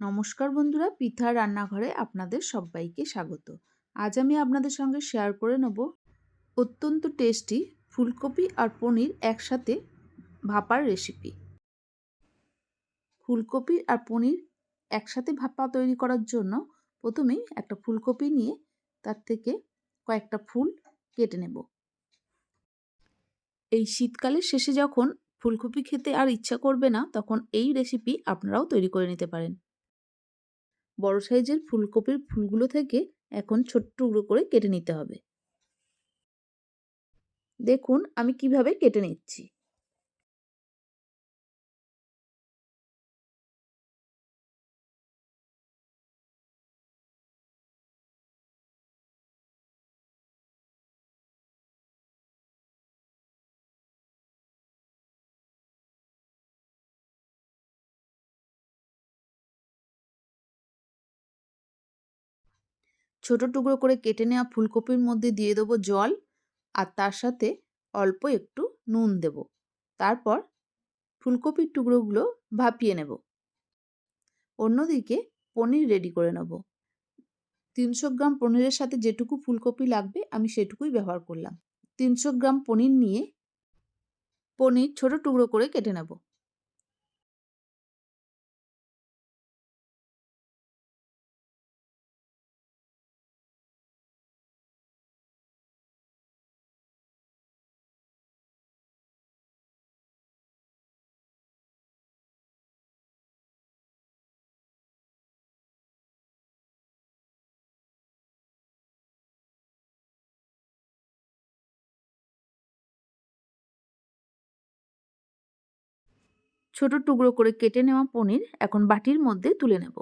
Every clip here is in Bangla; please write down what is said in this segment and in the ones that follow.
নমস্কার বন্ধুরা পিঠা রান্নাঘরে আপনাদের সবাইকে স্বাগত। আজ আমি আপনাদের সঙ্গে শেয়ার করে নেব অত্যন্ত টেস্টি ফুলকপি আর পনির একসাথে ভাপার রেসিপি ফুলকপি আর পনির একসাথে ভাপা তৈরি করার জন্য প্রথমেই একটা ফুলকপি নিয়ে তার থেকে কয়েকটা ফুল কেটে নেব। এই শীতকালের শেষে যখন ফুলকপি খেতে আর ইচ্ছা করবে না, তখন এই রেসিপি আপনারাও তৈরি করে নিতে পারেন। বড় সাইজের ফুলকপির ফুলগুলো থেকে এখন ছোট্ট টুকরো করে কেটে নিতে হবে। দেখুন আমি কীভাবে কেটে নিচ্ছি। ছোট টুকরো করে কেটে নেওয়া ফুলকপির মধ্যে দিয়ে দেবো জল আর তার সাথে অল্প একটু নুন দেব। তারপর ফুলকপির টুকরোগুলো ভাপিয়ে নেব। অন্যদিকে পনির রেডি করে নেব। তিনশো গ্রাম পনিরের সাথে যেটুকু ফুলকপি লাগবে আমি সেটুকুই ব্যবহার করলাম। তিনশো গ্রাম পনির নিয়ে পনির ছোট টুকরো করে কেটে নেব। ছোট টুকরো করে কেটে নেওয়া পনির এখন বাটির মধ্যে তুলে নেব।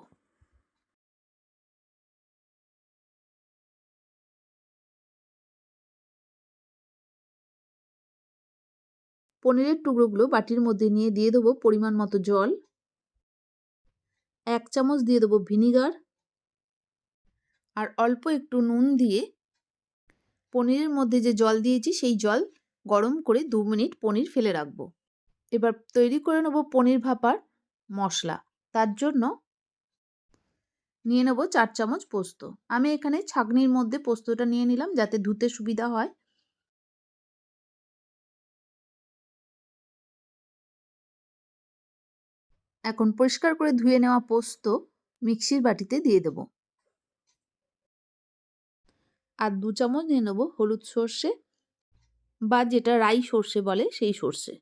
পনিরের টুকরোগুলো বাটির মধ্যে নিয়ে দিয়ে দেবো পরিমাণ মতো জল। এক চামচ দিয়ে দেবো ভিনিগার। আর অল্প একটু নুন দিয়ে পনিরের মধ্যে যে জল দিয়েছি, সেই জল গরম করে দু মিনিট পনির ফেলে রাখব। এবার তৈরি করে নেব পনির ভাপার মশলা। তার জন্য নিয়ে নেব চার চামচ পোস্ত। আমি এখানে ছাগনির মধ্যে পোস্তটা নিয়ে নিলাম যাতে ধুতে সুবিধা হয়। এখন পরিষ্কার করে ধুয়ে নেওয়া পোস্ত মিক্সির বাটিতে দিয়ে দেব। আর দু চামচ নিয়ে নেব হলুদ সর্ষে বা যেটা রাই সর্ষে বলে সেই সর্ষে।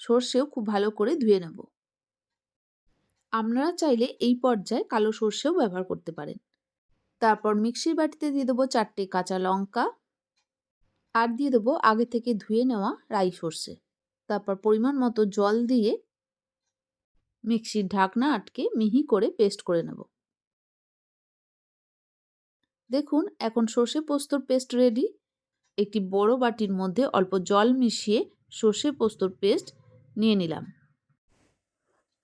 সর্ষেও খুব ভালো করে ধুয়ে নেব। আপনারা চাইলে এই পর্যায়ে কালো সর্ষেও ব্যবহার করতে পারেন। তারপর মিক্সির বাটিতে দিয়ে দেবো চারটে কাঁচা লঙ্কা। আর দিয়ে দেবো আগে থেকে ধুয়ে নেওয়া রাই সর্ষে। তারপর পরিমাণ মতো জল দিয়ে মিক্সির ঢাকনা আটকে মিহি করে পেস্ট করে নেব। দেখুন, এখন সর্ষে পোস্তর পেস্ট রেডি। একটি বড় বাটির মধ্যে অল্প জল মিশিয়ে সর্ষে পোস্তর পেস্ট নিয়ে নিলাম।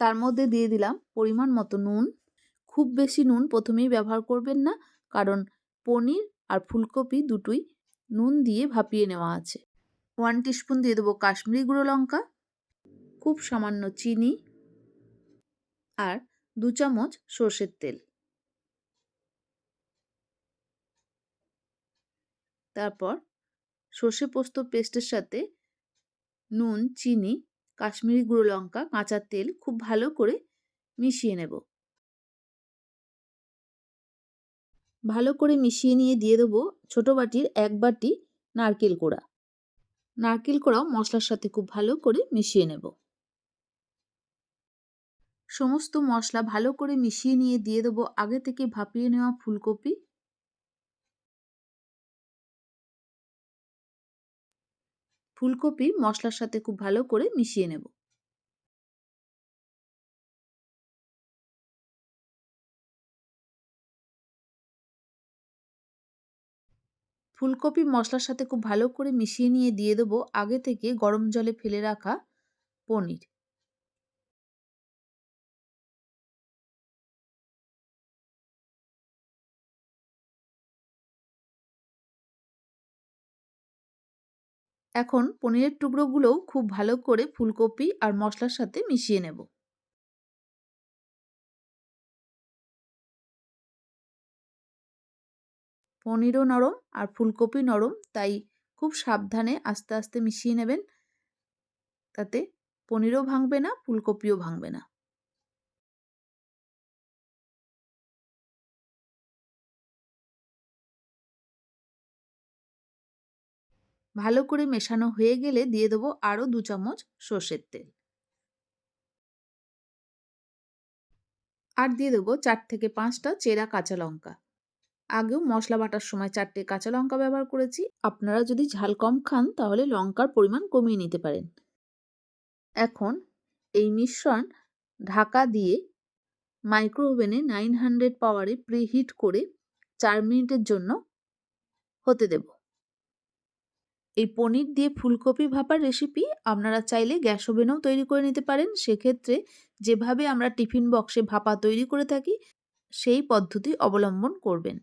তার মধ্যে দিয়ে দিলাম পরিমাণ মতো নুন। খুব বেশি নুন প্রথমেই ব্যবহার করবেন না, কারণ পনির আর ফুলকপি দুটোই নুন দিয়ে ভাপিয়ে নেওয়া আছে। ওয়ান টিস্পুন দিয়ে দেবো কাশ্মীরি গুঁড়ো লঙ্কা, খুব সামান্য চিনি আর দু চামচ সর্ষের তেল। তারপর সর্ষে পোস্ত পেস্টের সাথে নুন, চিনি কাশ্মীরি গুঁড়ো লঙ্কা, কাঁচা তেল খুব ভালো করে মিশিয়ে নেব। ভালো করে মিশিয়ে নিয়ে দিয়ে দেবো ছোটো বাটির এক বাটি নারকেল কোড়া। নারকেল কোড়াও মশলার সাথে খুব ভালো করে মিশিয়ে নেব। সমস্ত মশলা ভালো করে মিশিয়ে নিয়ে দিয়ে দেবো আগে থেকে ভাপিয়ে নেওয়া ফুলকপি ফুলকপি মশলার সাথে খুব ভালো করে মিশিয়ে নেব। ফুলকপি মশলার সাথে খুব ভালো করে মিশিয়ে নিয়ে দিয়ে দেবো আগে থেকে গরম জলে ফেলে রাখা পনির। এখন পনিরের টুকরোগুলোও খুব ভালো করে ফুলকপি আর মশলার সাথে মিশিয়ে নেব। পনিরও নরম আর ফুলকপি নরম, তাই খুব সাবধানে আস্তে আস্তে মিশিয়ে নেবেন। তাতে পনিরও ভাঙবে না, ফুলকপিও ভাঙবে না। ভালো করে মেশানো হয়ে গেলে দিয়ে দেবো আরও দু চামচ সর্ষের তেল। আর দিয়ে দেবো চার থেকে পাঁচটা চেরা কাঁচা লঙ্কা। আগেও মশলা বাটার সময় চারটে কাঁচা লঙ্কা ব্যবহার করেছি। আপনারা যদি ঝাল কম খান, তাহলে লঙ্কার পরিমাণ কমিয়ে নিতে পারেন। এখন এই মিশ্রণ ঢাকা দিয়ে মাইক্রো ওভেনে নাইন হান্ড্রেড পাওয়ারে প্রিহিট করে চার মিনিটের জন্য হতে দেব। এই পনির দিয়ে ফুলকপি ভাপার রেসিপি আপনারা চাইলে গ্যাস ওভেনেও তৈরি করে নিতে পারেন। সেক্ষেত্রে যেভাবে আমরা টিফিন বক্সে ভাপা তৈরি করে থাকি, সেই পদ্ধতি অবলম্বন করবেন।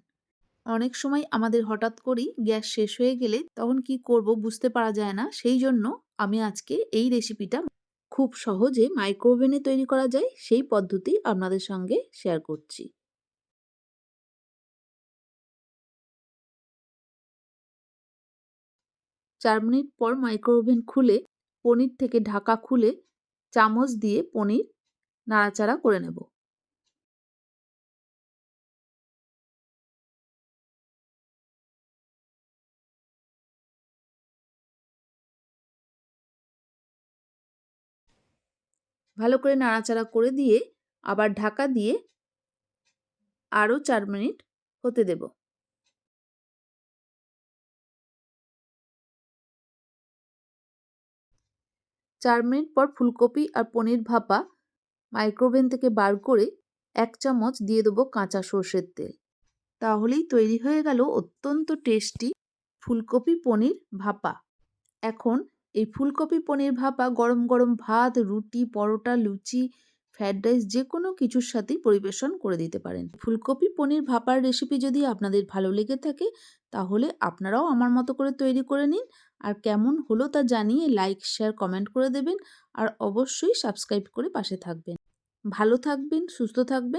অনেক সময় আমাদের হঠাৎ করেই গ্যাস শেষ হয়ে গেলে তখন কি করব বুঝতে পারা যায় না। সেই জন্য আমি আজকে এই রেসিপিটা খুব সহজে মাইক্রোওভেনে তৈরি করা যায়। সেই পদ্ধতি আপনাদের সঙ্গে শেয়ার করছি। চার মিনিট পর মাইক্রোওভেন খুলে, পনির থেকে ঢাকা খুলে চামচ দিয়ে পনির নাড়াচাড়া করে নেব। ভালো করে নাড়াচাড়া করে দিয়ে আবার ঢাকা দিয়ে আরও চার মিনিট হতে দেব। চার মিনিট পর ফুলকপি আর পনির ভাপা মাইক্রোওভেন থেকে বার করে এক চামচ দিয়ে দেবো কাঁচা সর্ষের তেল। তাহলেই তৈরি হয়ে গেল অত্যন্ত টেস্টি ফুলকপি পনির ভাপা। এখন এই ফুলকপি পনির ভাপা গরম গরম ভাত, রুটি, পরোটা, লুচি ফ্রায়েড রাইস যে কোনো কিছুর সাথেই পরিবেশন করে দিতে পারেন। ফুলকপি, পনির ভাপার রেসিপি যদি আপনাদের ভালো লেগে থাকে, তাহলে আপনারাও আমার মতো করে তৈরি করে নিন। আর কেমন হলো তা জানিয়ে লাইক শেয়ার কমেন্ট করে দেবেন। আর অবশ্যই সাবস্ক্রাইব করে পাশে থাকবেন। ভালো থাকবেন, সুস্থ থাকবেন।